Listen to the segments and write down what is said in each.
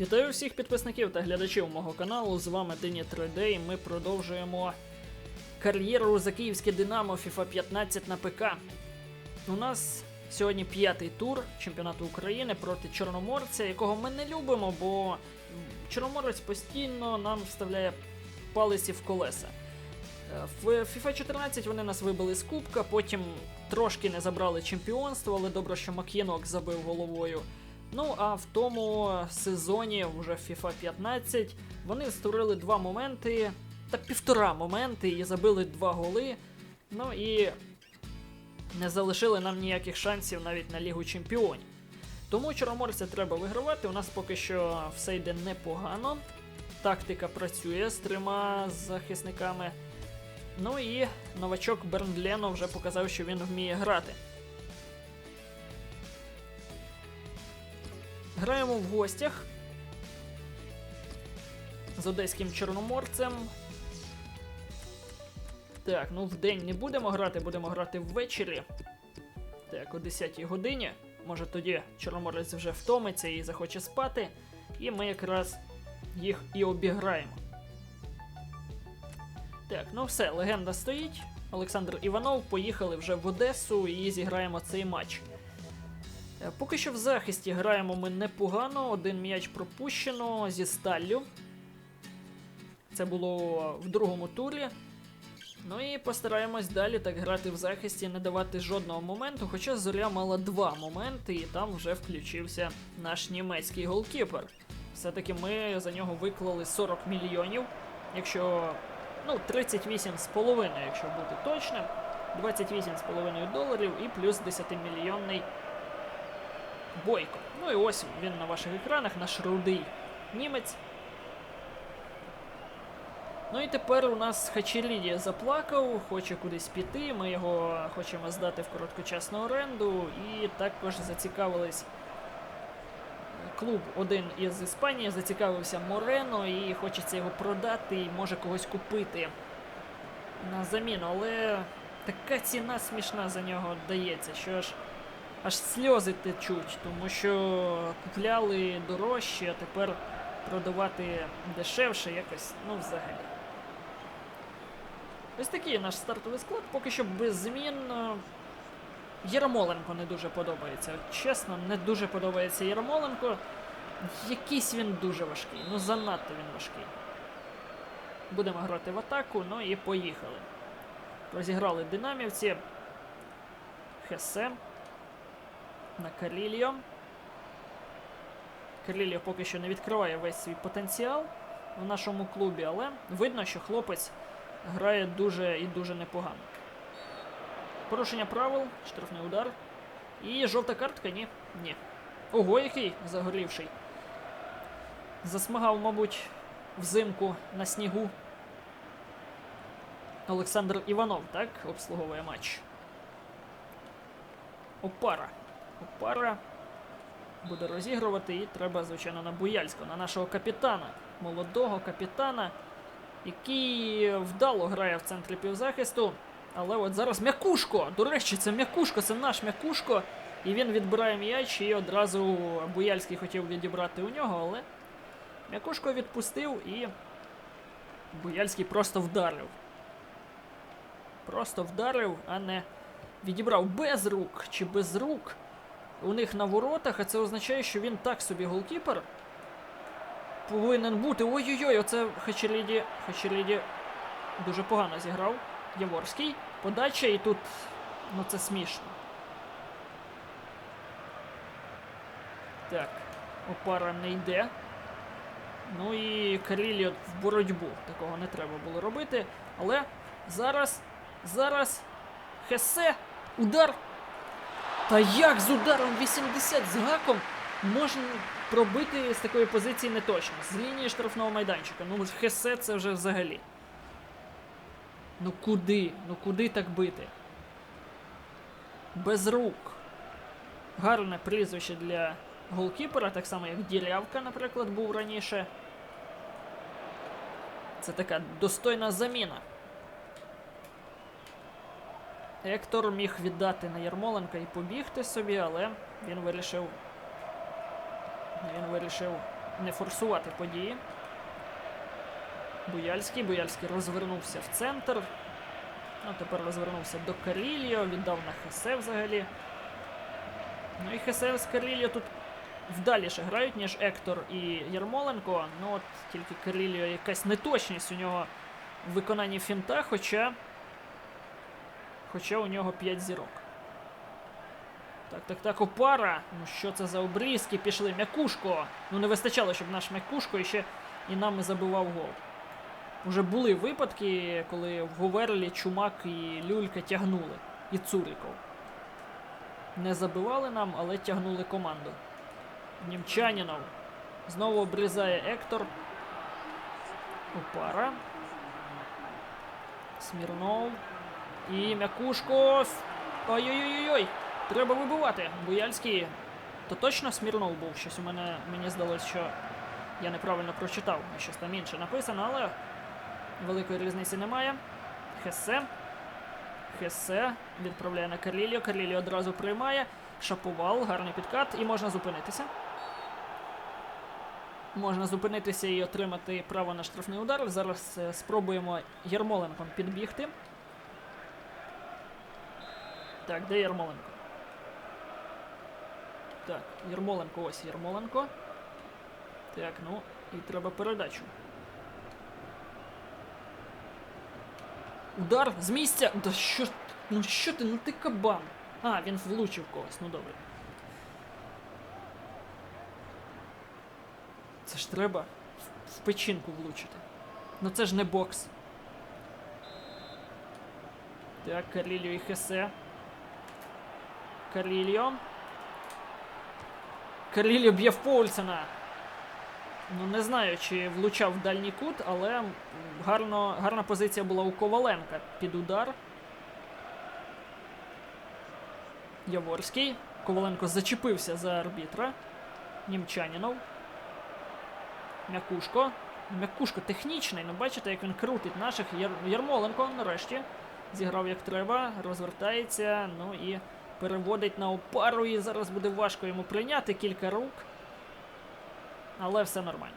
Вітаю всіх підписників та глядачів мого каналу. З вами Дині 3D і ми продовжуємо кар'єру за київське Динамо FIFA 15 на ПК. У нас сьогодні п'ятий тур чемпіонату України проти Чорноморця, якого ми не любимо, бо Чорноморець постійно нам вставляє палиці в колеса. В FIFA 14 вони нас вибили з кубка, потім трошки не забрали чемпіонство, але добре, що Мак'єнок забив головою. Ну а в тому сезоні, вже FIFA 15, вони створили два моменти, та півтора моменти і забили два голи. Ну і не залишили нам ніяких шансів навіть на Лігу Чемпіонів. Тому чорноморця треба вигравати. У нас поки що все йде непогано. Тактика працює з трьома захисниками. Ну і новачок Берндлено вже показав, що він вміє грати. Граємо в гостях з одеським чорноморцем. Так, ну в день не будемо грати, будемо грати ввечері. Так, о 10 годині. Може тоді чорноморець вже втомиться і захоче спати. І ми якраз їх і обіграємо. Так, ну все, легенда стоїть. Олександр Іванов, поїхали вже в Одесу і зіграємо цей матч. Е, Поки що в захисті граємо ми непогано, один м'яч пропущено зі сталлю. Це було в другому турі. Ну і постараємось далі так грати в захисті, не давати жодного моменту, хоча зоря мала два моменти, і там вже включився наш німецький голкіпер. Все-таки ми за нього виклали 40 мільйонів, якщо. Ну, 38,5, якщо бути точним. 28,5 доларів і плюс 10-мільйонний Бойко. Ну і ось він на ваших екранах, наш рудий німець. Ну і тепер у нас Хачеліді заплакав, хоче кудись піти. Ми його хочемо здати в короткочасну оренду. І також зацікавились клуб один із Іспанії, зацікавився Морено і хочеться його продати і може когось купити на заміну. Але така ціна смішна за нього дається, що ж аж сльози течуть, тому що купляли дорожче, а тепер продавати дешевше якось, ну взагалі. Ось такий наш стартовий склад, поки що без змін. Єрмоленко не дуже подобається. Чесно, не дуже подобається Єрмоленко. Якийсь він дуже важкий, ну занадто він важкий. Будемо грати в атаку, ну і поїхали. Розіграли динамівці. Хесе. На Каліліо. Каліліо поки що не відкриває весь свій потенціал в нашому клубі, але видно, що хлопець грає дуже і дуже непогано. Порушення правил, штрафний удар. І жовта картка, ні. Ні. Ого, який загорівший. Засмагав, мабуть, взимку на снігу. Олександр Іванов, так, обслуговує матч. Опара. Опара буде розігрувати і треба, звичайно, на Буяльського, на нашого капітана, молодого капітана, який вдало грає в центрі півзахисту. Але от зараз м'якушко. До речі, це м'якушко, це наш м'якушко. І він відбирає м'яч, і одразу Буяльський хотів відібрати у нього, але м'якушко відпустив і Буяльський просто вдарив. Просто вдарив, а не відібрав без рук чи без рук у них на воротах, а це означає, що він так собі голкіпер повинен бути. Ой-ой-ой, оце Хачеліді. Хачеліді дуже погано зіграв. Яворський. Подача і тут. Ну це смішно. Так, опара не йде. Ну і Карілі в боротьбу. Такого не треба було робити. Але зараз. Зараз. Хесе. Удар. Та як з ударом 80 з гаком можна пробити з такої позиції не точно. З лінії штрафного майданчика. Ну, Хесе це вже взагалі. Ну куди? Ну куди так бити? Без рук. Гарне прізвище для голкіпера, так само як Дірявка, наприклад, був раніше. Це така достойна заміна. Ектор міг віддати на Ярмоленка і побігти собі, але він вирішив. Він вирішив не форсувати події. Буяльський. Буяльський розвернувся в центр. Ну, тепер розвернувся до Каріліо, віддав на Хесе взагалі. Ну і Хесе з Каріліо тут вдаліше грають, ніж Ектор і Ярмоленко. Ну от тільки Каріліо якась неточність у нього в виконанні фінта, хоча. Хоча у нього 5 зірок. Так, так, так, опара. Ну що це за обрізки пішли? М'якушко. Ну не вистачало, щоб наш м'якушко іще і нами забивав гол. Уже були випадки, коли в Говерлі Чумак і Люлька тягнули. І Цуриков. Не забивали нам, але тягнули команду. Німчанінов. Знову обрізає Ектор. Опара. Смірнов. І Мякушко. Ой-ой-ой-ой! Треба вибивати. Буяльський. То точно Смірнов був. Щось у мене мені здалося, що я неправильно прочитав. Щось там інше написано, але великої різниці немає. Хесе. Хесе відправляє на Карліліо. Карліліо одразу приймає. Шаповал, гарний підкат, і можна зупинитися. Можна зупинитися і отримати право на штрафний удар. Зараз е, спробуємо Ярмоленком підбігти. Так, де Ярмоленко? Так, Ярмоленко, ось Ярмоленко. Так, ну, і треба передачу. Удар з місця. Да що Ну що ти, ну ти кабан. А, він влучив когось, ну добре. Це ж треба в, печінку влучити. Ну це ж не бокс. Так, Карліліо і Хесе. Карліліо. Карліліо б'є в Поульсена. Ну, не знаю, чи влучав в дальній кут, але гарно, гарна позиція була у Коваленка під удар. Яворський. Коваленко зачепився за арбітра. Німчанінов. Мякушко. Мякушко технічний, ну бачите, як він крутить наших. Яр... Ярмоленко нарешті зіграв як треба, розвертається, ну і переводить на опару. І зараз буде важко йому прийняти кілька рук. Але все нормально.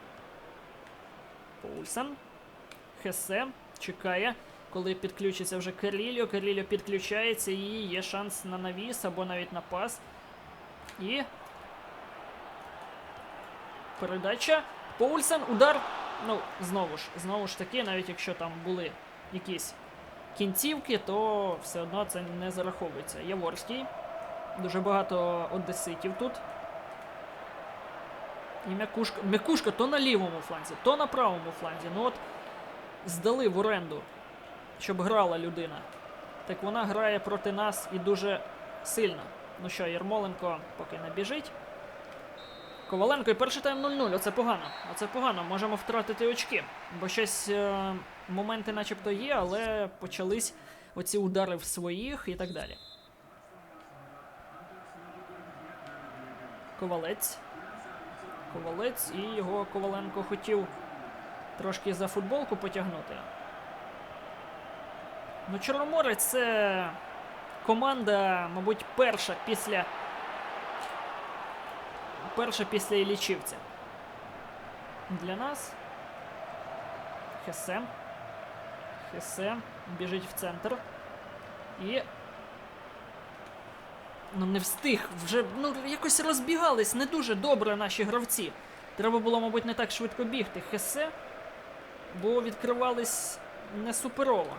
Поульсен. Хесе чекає, коли підключиться вже Карліліо. Карліліо підключається і є шанс на навіс або навіть на пас. І. Передача. Поульсен, удар. Ну, знову ж, знову ж таки, навіть якщо там були якісь кінцівки, то все одно це не зараховується. Яворський. Дуже багато одеситів тут. І м'якушка. М'якушка то на лівому фланзі, то на правому фланзі. Ну от здали в оренду, щоб грала людина. Так вона грає проти нас і дуже сильно. Ну що, Ярмоленко поки не біжить. Коваленко і перший тайм 0-0. Оце погано. Оце погано. Можемо втратити очки. Бо щось е, моменти начебто є, але почались оці удари в своїх і так далі. Ковалець. Ковалець і його Коваленко хотів трошки за футболку потягнути. Ну, Чорноморець це команда, мабуть, перша після. Перша після Іллічівця. Для нас. Хесе. Хесе біжить в центр. І. Ну не встиг. Вже ну, якось розбігались не дуже добре наші гравці. Треба було, мабуть, не так швидко бігти. Хесе, бо відкривались не суперово.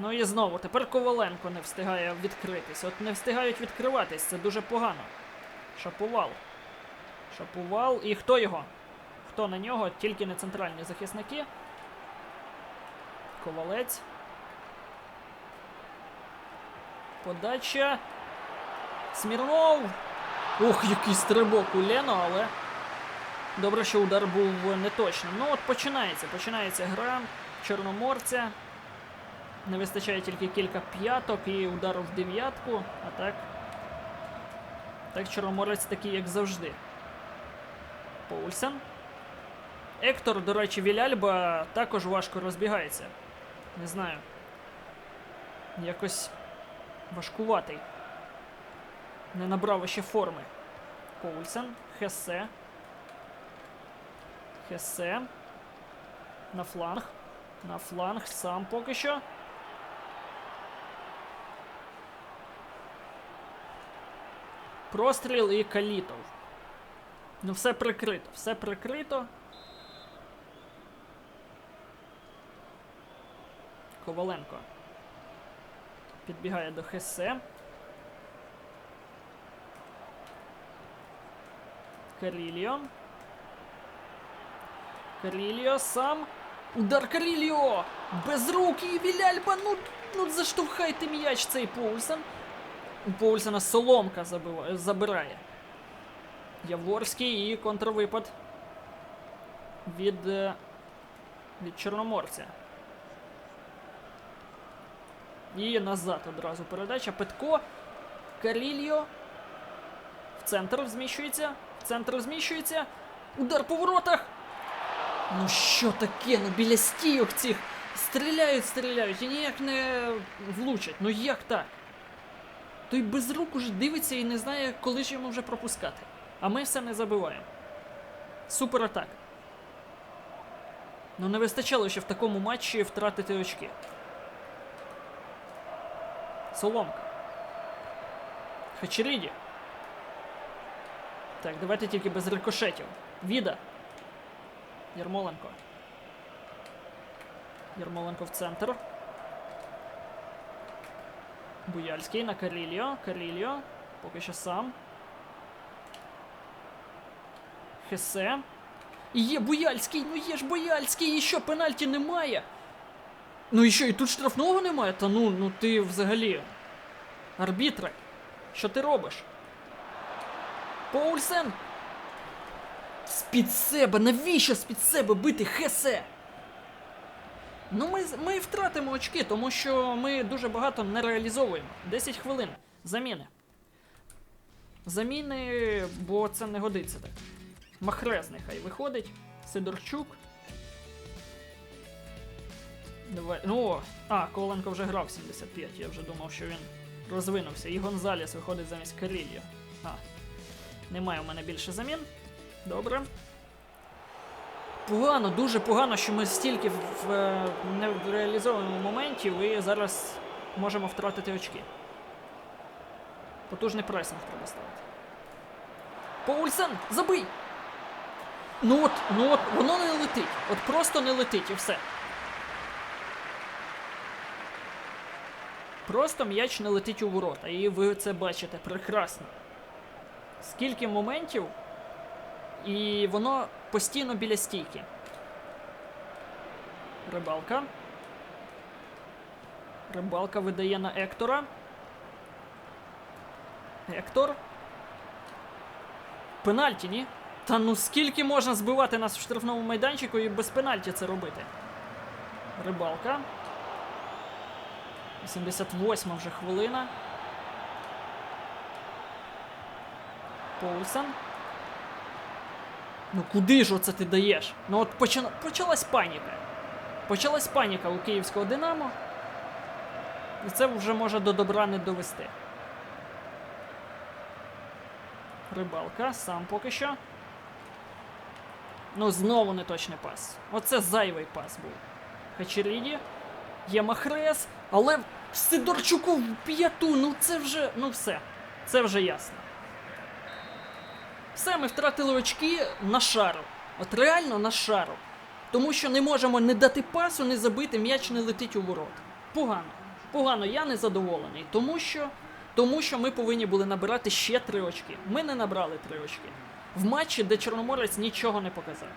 Ну і знову, тепер Коваленко не встигає відкритись. От не встигають відкриватись, це дуже погано. Шапувал. Шапувал. І хто його? Хто на нього? Тільки не центральні захисники. Ковалець. Подача. Смірнов. Ух, який стрибок у Лено, але. Добре, що удар був неточним. Ну от починається. Починається гра Чорноморця. Не вистачає тільки кілька п'яток і удару в дев'ятку. А так. Так, Чорноморець такий, як завжди. Поульсен. Ектор, до речі, Віляльба також важко розбігається. Не знаю. Якось важкуватий. Не набрав ще форми. Поульсен. Хесе. Хесе. На фланг. На фланг сам поки що. Простріл і калітов. Ну, все прикрито, все прикрито. Коваленко. Підбігає до Хесе. Каріліо. Каріліо сам. Удар Каріліо! Без руки Віляльба! Ну, ну заштовхайте м'яч цей Поульсен. У Поульсена соломка забива... забирає. Яворський і контрвипад від, е, від Чорноморця. І назад одразу передача. Петко. Карільо. В центр зміщується. В центр зміщується. Удар по воротах. Ну що таке? Ну біля стійок цих. Стріляють, стріляють і ніяк не влучать. Ну як так? Той без рук уже дивиться і не знає, коли ж йому вже пропускати. А ми все не забиваємо. Супер атак. Ну не вистачало ще в такому матчі втратити очки. Соломка. Хачеріді. Так, давайте тільки без рикошетів. Віда. Ярмоленко. Ярмоленко в центр. Буяльський на Каріліо. Каріліо. Поки що сам. Хесе. І є Буяльський, ну є ж Буяльський, і що пенальті немає. Ну і що, і тут штрафного немає? Та ну, ну ти взагалі. Арбітре, що ти робиш? Поульсен! З-під себе, навіщо з-під себе бити Хесе? Ну, ми, ми втратимо очки, тому що ми дуже багато не реалізовуємо. 10 хвилин. Заміни. Заміни, бо це не годиться так. Махрез нехай виходить. Сидорчук. Давай. Ну, а, Коленко вже грав 75, я вже думав, що він розвинувся. І Гонзаліс виходить замість Карілія. А. Немає у мене більше замін. Добре. Погано, дуже погано, що ми стільки в, нереалізованому моментів і зараз можемо втратити очки. Потужний пресинг треба ставити. Поульсен, забий! Ну от, ну от, воно не летить. От просто не летить і все. Просто м'яч не летить у ворота, і ви це бачите прекрасно. Скільки моментів, і воно постійно біля стійки. Рибалка. Рибалка видає на Ектора. Ектор. Пенальті, ні? Та ну скільки можна збивати нас в штрафному майданчику і без пенальті це робити? Рибалка. 88 вже хвилина. Поульсен. Ну куди ж оце ти даєш? Ну от почина... почалась паніка. Почалась паніка у київського Динамо. І це вже може до добра не довести. Рибалка, сам поки що. Ну, знову неточний пас. Оце зайвий пас був. Хачеріді. Є Махрес, але Сидорчуку в п'яту. Ну це вже. Ну все. Це вже ясно. Все, ми втратили очки на шару. От реально на шару. Тому що не можемо не дати пасу, не забити, м'яч не летить у ворот. Погано. Погано, я не задоволений. Тому що, тому що ми повинні були набирати ще три очки. Ми не набрали три очки. В матчі, де Чорноморець нічого не показав.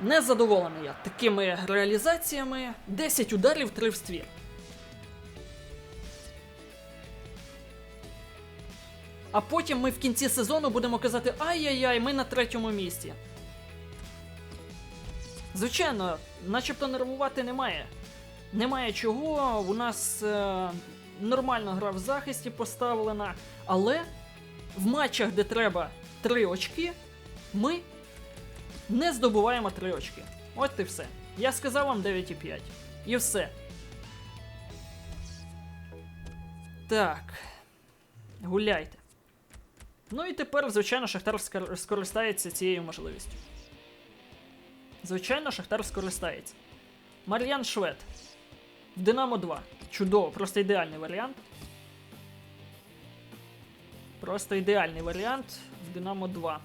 Не задоволений я такими реалізаціями. 10 ударів, 3 в ствір. А потім ми в кінці сезону будемо казати: ай-яй-яй, ми на третьому місці. Звичайно, начебто нервувати немає. Немає чого, у нас е, нормально гра в захисті поставлена, але в матчах, де треба 3 очки, ми не здобуваємо 3 очки. От і все. Я сказав вам 9,5. І все. Так. Гуляйте. Ну і тепер, звичайно, Шахтар скористається цією можливістю. Звичайно, Шахтар скористається. Мар'ян Швед. В Динамо 2. Чудово, просто ідеальний варіант. Просто ідеальний варіант в Динамо 2.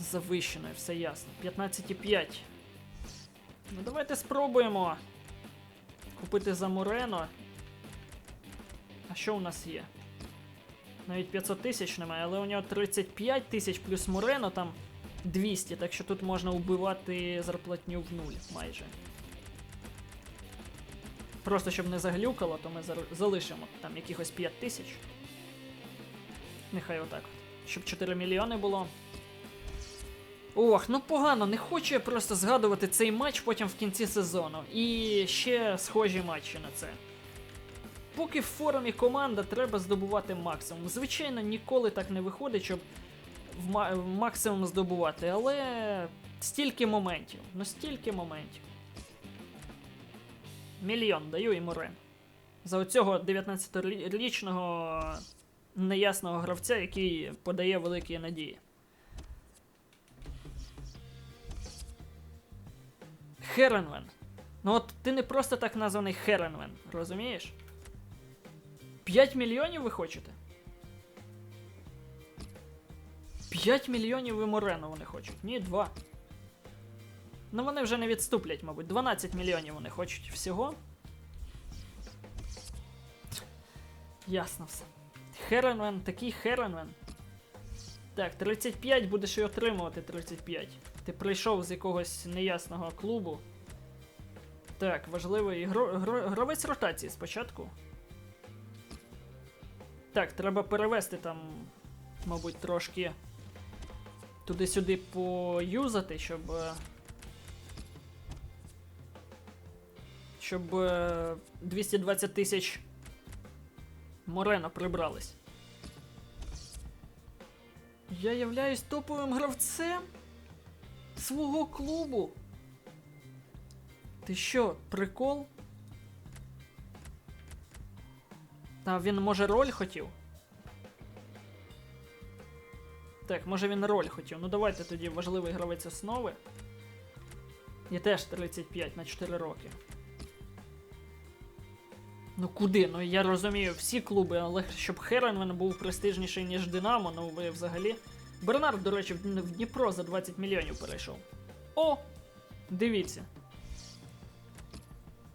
З Завищеною, все ясно. 15,5. Ну давайте спробуємо купити за Морено. А що у нас є? Навіть 500 тисяч немає, але у нього 35 тисяч плюс Морено там 200, так що тут можна вбивати зарплатню в нуль майже. Просто щоб не заглюкало, то ми залишимо там якихось 5 тисяч. Нехай отак. Щоб 4 мільйони було. Ох, ну погано, не хочу я просто згадувати цей матч потім в кінці сезону. І ще схожі матчі на це. Поки в формі команда треба здобувати максимум. Звичайно, ніколи так не виходить, щоб максимум здобувати, але стільки моментів. Ну стільки моментів. Мільйон даю і Морен. За оцього 19-річного неясного гравця, який подає великі надії. Херенвен. Ну от ти не просто так названий Херенвен, розумієш? 5 мільйонів ви хочете? 5 мільйонів і Морену вони хочуть. Ні, 2. Ну вони вже не відступлять, мабуть. 12 мільйонів вони хочуть всього. Ясно все. Херенвен, такий Херенвен. Так, 35 будеш і отримувати 35. Ти прийшов з якогось неясного клубу. Так, важливий гро, гро, гравець ротації спочатку. Так, треба перевести там, мабуть, трошки туди-сюди поюзати, щоб. е, Щоб е, 220 тисяч Морено прибрались. Я являюсь топовим гравцем свого клубу. Ти що, прикол? Та він може роль хотів. Так, може він роль хотів. Ну давайте тоді важливий гравець основи. І теж 35 на 4 роки. Ну куди? Ну я розумію всі клуби, але щоб Херенвен був престижніший, ніж Динамо, ну ви взагалі. Бернард, до речі, в Дніпро за 20 мільйонів перейшов. О! Дивіться.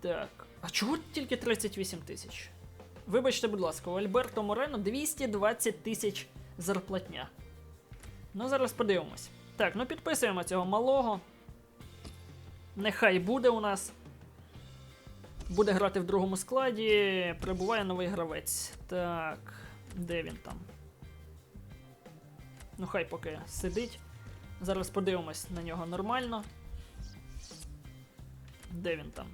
Так. А чого тільки 38 тисяч? Вибачте, будь ласка, у Альберто Морено 220 тисяч зарплатня. Ну, зараз подивимось. Так, ну підписуємо цього малого. Нехай буде у нас. Буде грати в другому складі. Прибуває новий гравець. Так, де він там? Ну, хай поки сидить. Зараз подивимось на нього нормально. Де він там?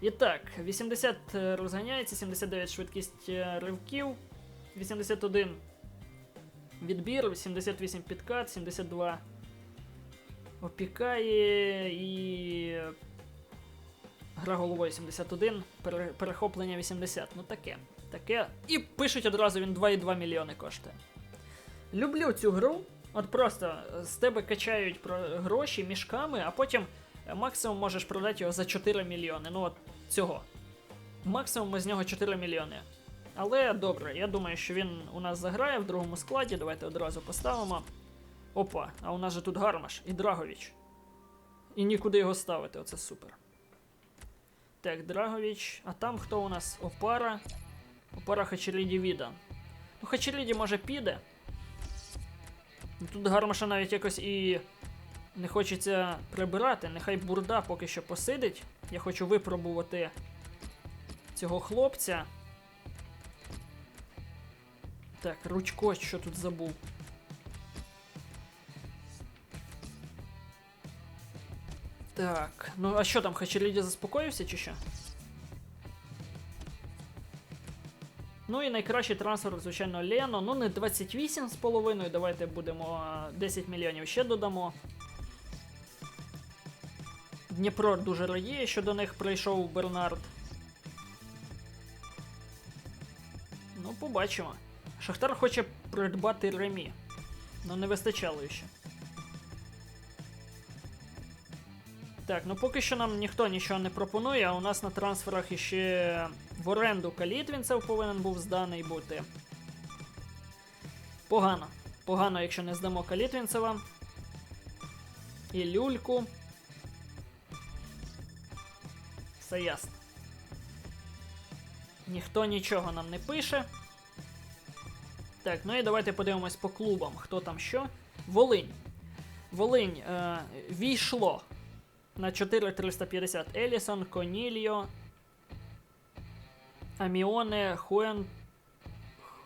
І так, 80 розганяється, 79 швидкість е, ривків, 81 відбір, 88 підкат, 72 опікає і гра головою 71, перехоплення 80. Ну таке, таке. І пишуть одразу він 2,2 мільйони коштує. Люблю цю гру. От просто з тебе качають гроші мішками, а потім е, максимум можеш продати його за 4 мільйони. Ну от цього. Максимум з нього 4 мільйони. Але добре, я думаю, що він у нас заграє в другому складі. Давайте одразу поставимо. Опа, а у нас же тут Гармаш і Драговіч. І нікуди його ставити, оце супер. Так, Драговіч. А там хто у нас? Опара. Опара Хачеліді Віда. Ну, Хачеліді може піде. Тут Гармаша навіть якось і не хочеться прибирати. Нехай бурда поки що посидить. Я хочу випробувати цього хлопця. Так, Ручко, що тут забув. Так, ну а що там, Хачеліді заспокоївся чи що? Ну і найкращий трансфер, звичайно, Лено. Ну, не 28,5. Давайте будемо 10 мільйонів ще додамо. Дніпро дуже радіє, що до них прийшов Бернард. Ну побачимо. Шахтар хоче придбати Ремі. Ну, не вистачало ще. Так, ну поки що нам ніхто нічого не пропонує, а у нас на трансферах іще в оренду Калітвінцев повинен був зданий бути. Погано. Погано, якщо не здамо Калітвінцева. І люльку. Все ясно. Ніхто нічого нам не пише. Так, ну і давайте подивимось по клубам, хто там що. Волинь. Волинь е, війшло на 4350 Елісон, Конільо, Аміоне, Хуен,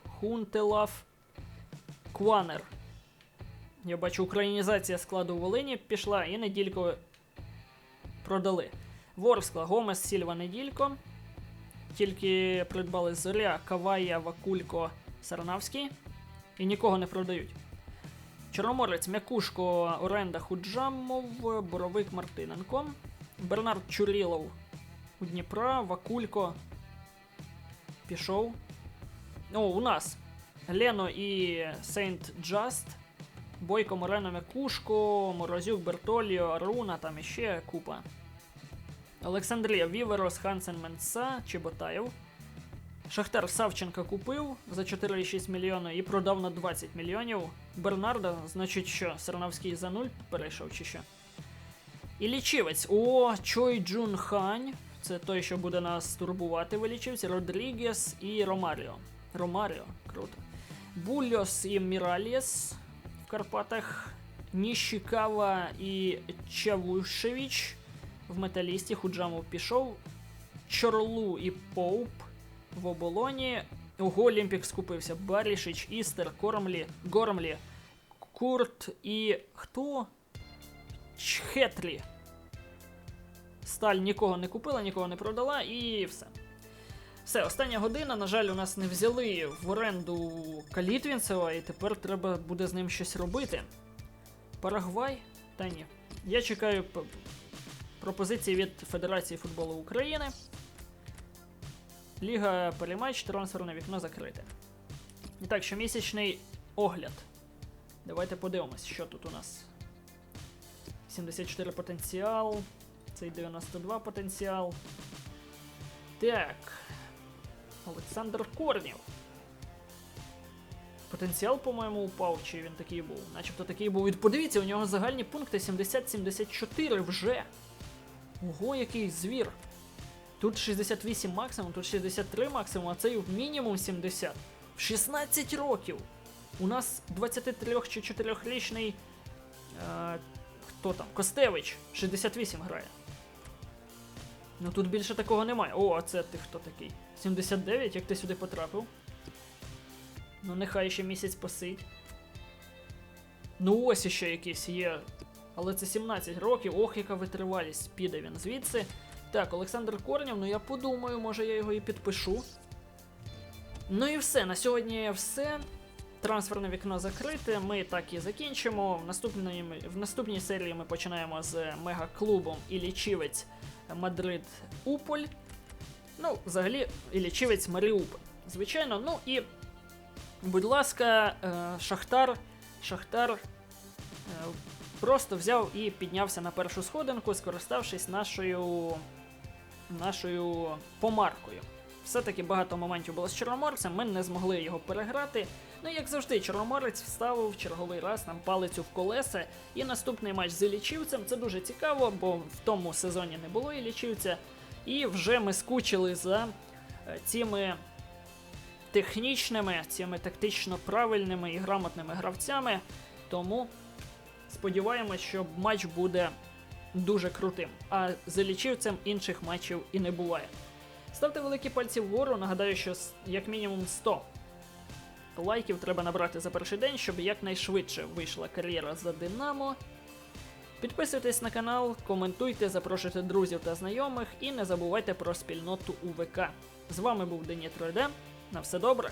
Хунтелав, Кванер. Я бачу, українізація складу Волині пішла і недільку продали. Ворскла, Гомес, Сільва, Неділько. Тільки придбали Зоря, Кавая, Вакулько, Сарнавський. І нікого не продають. Чорноморець, Мякушко, Оренда Худжамов, Боровик Мартиненко, Бернард Чурілов у Дніпра, Вакулько. Пішов. О, у нас Лено і Сейнт Джаст. Бойко Морено Мякушко, Морозюк Бертоліо, Руна, там іще купа. Олександрія Віверос, Хансен Менса, Чеботаєв. Шахтар Савченка купив за 4,6 мільйона і продав на 20 мільйонів. Бернарда, значить, що Сарнавський за 0 перейшов чи що. І лічівець. О, Чой Джун Хань. Це той, що буде нас турбувати в. Родрігес і Ромаріо. Ромаріо, круто. Бульос і Міралєс в Карпатах. Ніщикава і Чавушевич в металісті. Худжамов пішов. Чорлу і Поуп в оболоні. Ого, Олімпік скупився. Барішич, Істер, Кормлі, Гормлі, Курт і. хто? Чхетлі. Сталь нікого не купила, нікого не продала і все. Все, остання година. На жаль, у нас не взяли в оренду Калітвінцева, і тепер треба буде з ним щось робити. Парагвай? Та ні. Я чекаю пропозиції від Федерації футболу України. Ліга Перемач, трансферне вікно закрите. І так, щомісячний огляд. Давайте подивимось, що тут у нас. 74 потенціал. Цей 92 потенціал. Так. Олександр Корнів. Потенціал, по-моєму, упав, чи він такий був. Начебто такий був. І подивіться, у нього загальні пункти 70-74 вже. Ого, який звір. Тут 68 максимум, тут 63 максимум, а цей мінімум 70. В 16 років. У нас 23 чи 4-річний. Е, хто там? Костевич 68 грає. Ну тут більше такого немає. О, а це ти хто такий? 79, як ти сюди потрапив? Ну, нехай ще місяць посидь. Ну, ось іще якийсь є. Але це 17 років, ох, яка витривалість, піде він звідси. Так, Олександр Корнів, ну я подумаю, може я його і підпишу. Ну і все. На сьогодні все. Трансферне вікно закрите. Ми так і закінчимо. В наступній, в наступній серії ми починаємо з мегаклубом і лічівець Мадрид Уполь. Ну, взагалі, і лічівець Маріуполь. Звичайно, ну і. Будь ласка, е, Шахтар. Шахтар е, просто взяв і піднявся на першу сходинку, скориставшись нашою нашою помаркою. Все-таки багато моментів було з Чорноморцем, ми не змогли його переграти. Ну, як завжди, Чорноморець вставив черговий раз нам палицю в колеса. І наступний матч з Ілічівцем це дуже цікаво, бо в тому сезоні не було Ілічівця. І вже ми скучили за е, цими технічними, цими тактично правильними і грамотними гравцями. Тому сподіваємось, що матч буде дуже крутим. А з лічівцем інших матчів і не буває. Ставте великі пальці вгору. Нагадаю, що як мінімум 100 лайків треба набрати за перший день, щоб якнайшвидше вийшла кар'єра за Динамо. Підписуйтесь на канал, коментуйте, запрошуйте друзів та знайомих і не забувайте про спільноту УВК. З вами був Денітро Йде. На все добре!